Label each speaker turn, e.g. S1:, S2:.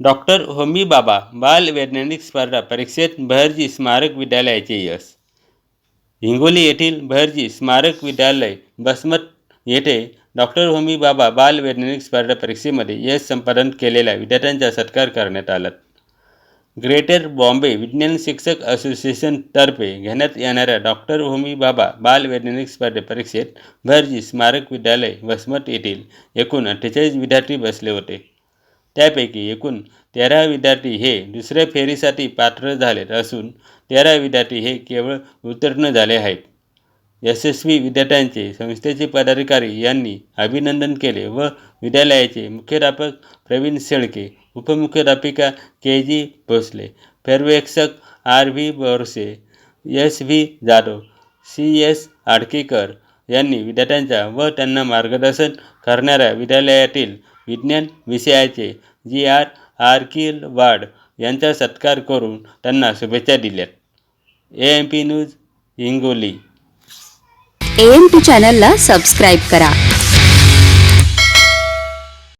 S1: Doctor Homi बाबा बाल वैज्ञानिक स्पर्धा परीक्षेत बहर्जी स्मारक विद्यालयाचे यश. हिंगोली येथील बहरजी स्मारक विद्यालय बसमत येथे डॉक्टर होमी बाबा बाल वैज्ञानिक स्पर्धा परीक्षेमध्ये यश संपादन केलेल्या विद्यार्थ्यांचा सत्कार करण्यात आला. ग्रेटर बॉम्बे विज्ञान शिक्षक असोसिएशनतर्फे घेण्यात येणाऱ्या डॉक्टर होमी बाबा बाल वैज्ञानिक स्पर्धे परीक्षेत भरजी स्मारक विद्यालय वसमत येथील एकूण अठ्ठेचाळीस विद्यार्थी बसले होते. त्यापैकी एकूण तेरा विद्यार्थी हे दुसऱ्या फेरीसाठी पात्र झाले असून तेरा विद्यार्थी हे केवळ उत्तीर्ण झाले आहेत. यशस्वी विद्यार्थ्यांचे संस्थेचे पदाधिकारी यांनी अभिनंदन केले व विद्यालयाचे मुख्याध्यापक प्रवीण शेळके उपमुख्याध्यापिका के जी भोसले पर्यवेक्षक R V Borse S V Jadhav C S Adkekar यांनी विद्यार्थ्यांचा व त्यांना मार्गदर्शन करणाऱ्या विद्यालयातील विज्ञान विषयाचे जी आर आर्किलवाड यांचा सत्कार करून त्यांना शुभेच्छा दिल्यात. A M P news Hingoli.
S2: AMP चॅनलला सबस्क्राईब करा.